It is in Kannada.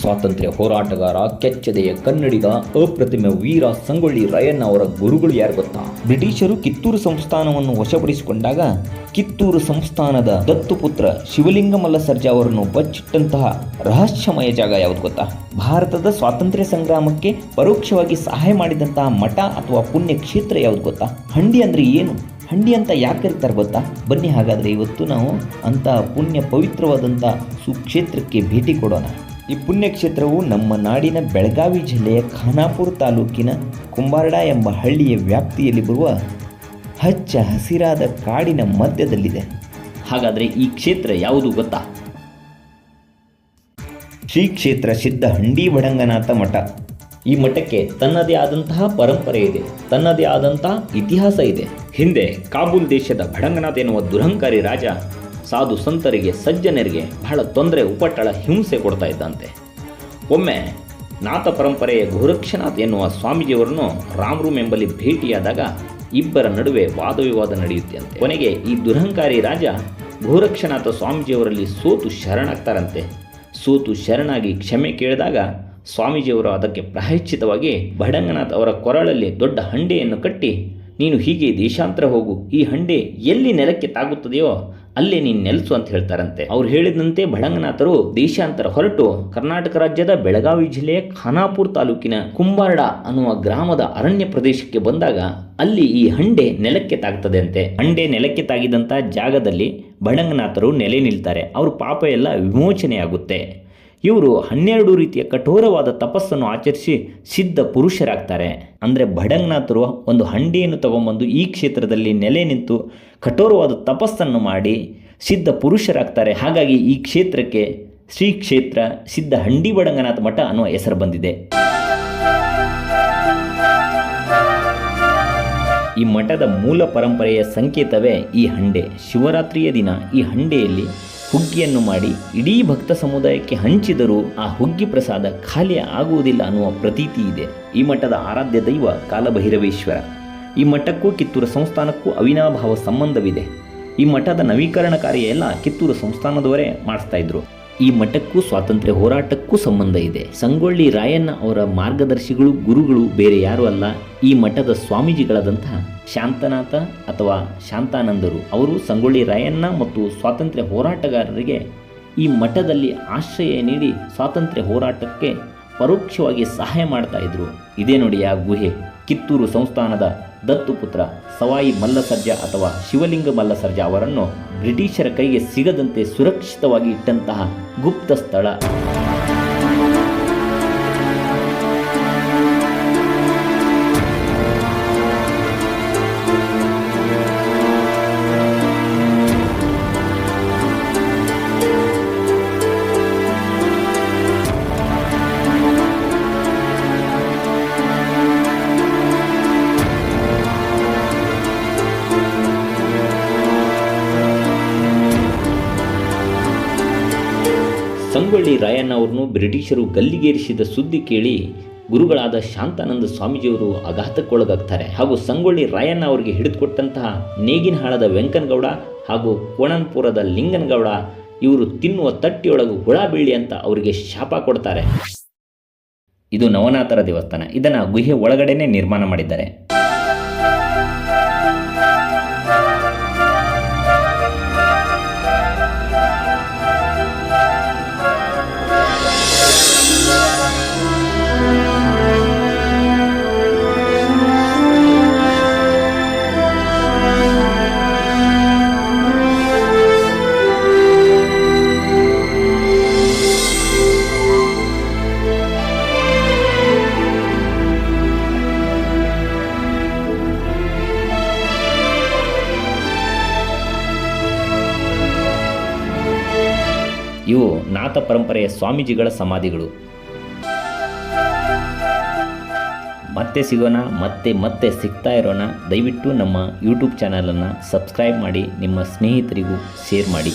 ಸ್ವಾತಂತ್ರ್ಯ ಹೋರಾಟಗಾರ ಕೆಚ್ಚದೆಯ ಕನ್ನಡಿಗ ಅಪ್ರತಿಮ ವೀರ ಸಂಗೊಳ್ಳಿ ರಾಯಣ್ಣ ಅವರ ಗುರುಗಳು ಯಾರು ಗೊತ್ತಾ? ಬ್ರಿಟಿಷರು ಕಿತ್ತೂರು ಸಂಸ್ಥಾನವನ್ನು ವಶಪಡಿಸಿಕೊಂಡಾಗ ಕಿತ್ತೂರು ಸಂಸ್ಥಾನದ ದತ್ತುಪುತ್ರ ಶಿವಲಿಂಗ ಮಲ್ಲ ಸರ್ಜಾ ಅವರನ್ನು ಬಚ್ಚಿಟ್ಟಂತಹ ರಹಸ್ಯಮಯ ಜಾಗ ಯಾವುದು ಗೊತ್ತಾ? ಭಾರತದ ಸ್ವಾತಂತ್ರ್ಯ ಸಂಗ್ರಾಮಕ್ಕೆ ಪರೋಕ್ಷವಾಗಿ ಸಹಾಯ ಮಾಡಿದಂತಹ ಮಠ ಅಥವಾ ಪುಣ್ಯ ಕ್ಷೇತ್ರ ಯಾವುದು ಗೊತ್ತಾ? ಹಂಡಿ ಅಂದ್ರೆ ಏನು? ಹಂಡಿ ಅಂತ ಯಾಕೆ ಕರೀತಾರೆ ಗೊತ್ತಾ? ಬನ್ನಿ ಹಾಗಾದರೆ ಇವತ್ತು ನಾವು ಅಂತಹ ಪುಣ್ಯ ಪವಿತ್ರವಾದಂಥ ಸುಕ್ಷೇತ್ರಕ್ಕೆ ಭೇಟಿ ಕೊಡೋಣ. ಈ ಪುಣ್ಯಕ್ಷೇತ್ರವು ನಮ್ಮ ನಾಡಿನ ಬೆಳಗಾವಿ ಜಿಲ್ಲೆಯ ಖಾನಾಪುರ ತಾಲೂಕಿನ ಕುಂಬಾರ್ಡ ಎಂಬ ಹಳ್ಳಿಯ ವ್ಯಾಪ್ತಿಯಲ್ಲಿ ಬರುವ ಹಚ್ಚ ಹಸಿರಾದ ಕಾಡಿನ ಮಧ್ಯದಲ್ಲಿದೆ. ಹಾಗಾದರೆ ಈ ಕ್ಷೇತ್ರ ಯಾವುದು ಗೊತ್ತಾ? ಶ್ರೀ ಕ್ಷೇತ್ರ ಸಿದ್ಧ ಹಂಡಿ ಬಡಂಗನಾಥ ಮಠ. ಈ ಮಠಕ್ಕೆ ತನ್ನದೇ ಆದಂತಹ ಪರಂಪರೆ ಇದೆ, ತನ್ನದೇ ಆದಂತಹ ಇತಿಹಾಸ ಇದೆ. ಹಿಂದೆ ಕಾಬೂಲ್ ದೇಶದ ಭಡಂಗನಾಥ್ ಎನ್ನುವ ದುರಹಂಕಾರಿ ರಾಜ ಸಾಧು ಸಂತರಿಗೆ, ಸಜ್ಜನರಿಗೆ ಬಹಳ ತೊಂದರೆ, ಉಪಟಳ, ಹಿಂಸೆ ಕೊಡ್ತಾ ಇದ್ದಂತೆ. ಒಮ್ಮೆ ನಾಥ ಪರಂಪರೆಯ ಗೋರಕ್ಷನಾಥ್ ಎನ್ನುವ ಸ್ವಾಮೀಜಿಯವರನ್ನು ರಾಮ್ರೂಮ್ ಎಂಬಲ್ಲಿ ಭೇಟಿಯಾದಾಗ ಇಬ್ಬರ ನಡುವೆ ವಾದವಿವಾದ ನಡೆಯುತ್ತಂತೆ ಕೊನೆಗೆ ಈ ದುರಹಂಕಾರಿ ರಾಜ ಗೋರಕ್ಷನಾಥ ಸ್ವಾಮೀಜಿಯವರಲ್ಲಿ ಸೋತು ಶರಣಾಗ್ತಾರಂತೆ. ಸೋತು ಶರಣಾಗಿ ಕ್ಷಮೆ ಕೇಳಿದಾಗ ಸ್ವಾಮೀಜಿಯವರು ಅದಕ್ಕೆ ಪ್ರಾಯಶ್ಚಿತವಾಗಿ ಭಡಂಗನಾಥ್ ಅವರ ಕೊರಳಲ್ಲಿ ದೊಡ್ಡ ಹಂಡೆಯನ್ನು ಕಟ್ಟಿ, ನೀನು ಹೀಗೆ ದೇಶಾಂತರ ಹೋಗು, ಈ ಹಂಡೆ ಎಲ್ಲಿ ನೆಲಕ್ಕೆ ತಾಗುತ್ತದೆಯೋ ಅಲ್ಲೇ ನೀನು ನೆಲೆಸು ಅಂತ ಹೇಳ್ತಾರಂತೆ. ಅವ್ರು ಹೇಳಿದಂತೆ ಭಳಂಗನಾಥರು ದೇಶಾಂತರ ಹೊರಟು ಕರ್ನಾಟಕ ರಾಜ್ಯದ ಬೆಳಗಾವಿ ಜಿಲ್ಲೆಯ ಖಾನಾಪುರ ತಾಲೂಕಿನ ಕುಂಬಾರ್ಡ ಅನ್ನುವ ಗ್ರಾಮದ ಅರಣ್ಯ ಪ್ರದೇಶಕ್ಕೆ ಬಂದಾಗ ಅಲ್ಲಿ ಈ ಹಂಡೆ ನೆಲಕ್ಕೆ ತಾಗ್ತದೆ ಅಂತೆ. ಹಂಡೆ ನೆಲಕ್ಕೆ ತಾಗಿದಂಥ ಜಾಗದಲ್ಲಿ ಭಳಂಗನಾಥರು ನೆಲೆ ನಿಲ್ತಾರೆ. ಅವ್ರ ಪಾಪ ಎಲ್ಲ ವಿಮೋಚನೆಯಾಗುತ್ತೆ. ಇವರು ಹನ್ನೆರಡು ರೀತಿಯ ಕಠೋರವಾದ ತಪಸ್ಸನ್ನು ಆಚರಿಸಿ ಸಿದ್ಧ ಪುರುಷರಾಗ್ತಾರೆ. ಅಂದರೆ ಭಡಂಗನಾಥರು ಒಂದು ಹಂಡಿಯನ್ನು ತಗೊಂಬಂದು ಈ ಕ್ಷೇತ್ರದಲ್ಲಿ ನೆಲೆ ನಿಂತು ಕಠೋರವಾದ ತಪಸ್ಸನ್ನು ಮಾಡಿ ಸಿದ್ಧ ಪುರುಷರಾಗ್ತಾರೆ. ಹಾಗಾಗಿ ಈ ಕ್ಷೇತ್ರಕ್ಕೆ ಶ್ರೀ ಕ್ಷೇತ್ರ, ಸಿದ್ಧ ಹಂಡಿ ಬಡಂಗನಾಥ ಮಠ ಅನ್ನುವ ಹೆಸರು ಬಂದಿದೆ. ಈ ಮಠದ ಮೂಲ ಪರಂಪರೆಯ ಸಂಕೇತವೇ ಈ ಹಂಡೆ. ಶಿವರಾತ್ರಿಯ ದಿನ ಈ ಹಂಡೆಯಲ್ಲಿ ಹುಗ್ಗಿಯನ್ನು ಮಾಡಿ ಇಡೀ ಭಕ್ತ ಸಮುದಾಯಕ್ಕೆ ಹಂಚಿದರೂ ಆ ಹುಗ್ಗಿ ಪ್ರಸಾದ ಖಾಲಿ ಆಗುವುದಿಲ್ಲ ಅನ್ನುವ ಪ್ರತೀತಿ ಇದೆ. ಈ ಮಠದ ಆರಾಧ್ಯ ದೈವ ಕಾಲಭೈರವೇಶ್ವರ. ಈ ಮಠಕ್ಕೂ ಕಿತ್ತೂರು ಸಂಸ್ಥಾನಕ್ಕೂ ಅವಿನಾಭಾವ ಸಂಬಂಧವಿದೆ. ಈ ಮಠದ ನವೀಕರಣ ಕಾರ್ಯ ಎಲ್ಲ ಕಿತ್ತೂರು ಸಂಸ್ಥಾನದವರೇ ಮಾಡಿಸ್ತಾ ಇದ್ರು. ಈ ಮಠಕ್ಕೂ ಸ್ವಾತಂತ್ರ್ಯ ಹೋರಾಟಕ್ಕೂ ಸಂಬಂಧ ಇದೆ. ಸಂಗೊಳ್ಳಿ ರಾಯಣ್ಣ ಅವರ ಮಾರ್ಗದರ್ಶಿಗಳು, ಗುರುಗಳು ಬೇರೆ ಯಾರೂ ಅಲ್ಲ. ಈ ಮಠದ ಸ್ವಾಮೀಜಿಗಳಾದಂತಹ ಶಾಂತನಾಥ ಅಥವಾ ಶಾಂತಾನಂದರು, ಅವರು ಸಂಗೊಳ್ಳಿ ರಾಯಣ್ಣ ಮತ್ತು ಸ್ವಾತಂತ್ರ್ಯ ಹೋರಾಟಗಾರರಿಗೆ ಈ ಮಠದಲ್ಲಿ ಆಶ್ರಯ ನೀಡಿ ಸ್ವಾತಂತ್ರ್ಯ ಹೋರಾಟಕ್ಕೆ ಪರೋಕ್ಷವಾಗಿ ಸಹಾಯ ಮಾಡ್ತಾ ಇದ್ರು. ಇದೇ ನೋಡಿ ಆ ಗುಹೆ. ಕಿತ್ತೂರು ಸಂಸ್ಥಾನದ ದತ್ತುಪುತ್ರ ಸವಾಯಿ ಮಲ್ಲಸರ್ಜ ಅಥವಾ ಶಿವಲಿಂಗ ಮಲ್ಲಸರ್ಜ ಅವರನ್ನು ಬ್ರಿಟಿಷರ ಕೈಗೆ ಸಿಗದಂತೆ ಸುರಕ್ಷಿತವಾಗಿ ಇಟ್ಟಂತಹ ಗುಪ್ತ ಸ್ಥಳ. ಸಂಗೊಳ್ಳಿ ರಾಯಣ್ಣ ಅವರನ್ನು ಬ್ರಿಟಿಷರು ಗಲ್ಲಿಗೇರಿಸಿದ ಸುದ್ದಿ ಕೇಳಿ ಗುರುಗಳಾದ ಶಾಂತಾನಂದ ಸ್ವಾಮೀಜಿಯವರು ಆಘಾತಕ್ಕೊಳಗಾಗ್ತಾರೆ. ಹಾಗೂ ಸಂಗೊಳ್ಳಿ ರಾಯಣ್ಣ ಅವರಿಗೆ ಹಿಡಿದುಕೊಟ್ಟಂತಹ ನೇಗಿನಹಾಳದ ವೆಂಕನಗೌಡ ಹಾಗೂ ಕೋಣನ್ಪುರದ ಲಿಂಗನಗೌಡ ಇವರು ತಿನ್ನುವ ತಟ್ಟಿಯೊಳಗು ಹುಳ ಬೀಳಿ ಅಂತ ಅವರಿಗೆ ಶಾಪ ಕೊಡ್ತಾರೆ. ಇದು ನವನಾಥರ ದೇವಸ್ಥಾನ. ಇದನ್ನು ಗುಹೆ ಒಳಗಡೆನೆ ನಿರ್ಮಾಣ ಮಾಡಿದ್ದಾರೆ. ನಾಥ ಪರಂಪರೆಯ ಸ್ವಾಮೀಜಿಗಳ ಸಮಾಧಿಗಳು. ಮತ್ತೆ ಸಿಗೋಣ, ಮತ್ತೆ ಮತ್ತೆ ಸಿಗ್ತಾ ಇರೋಣ. ದಯವಿಟ್ಟು ನಮ್ಮ ಯೂಟ್ಯೂಬ್ ಚಾನಲನ್ನು ಸಬ್ಸ್ಕ್ರೈಬ್ ಮಾಡಿ, ನಿಮ್ಮ ಸ್ನೇಹಿತರಿಗೂ ಶೇರ್ ಮಾಡಿ.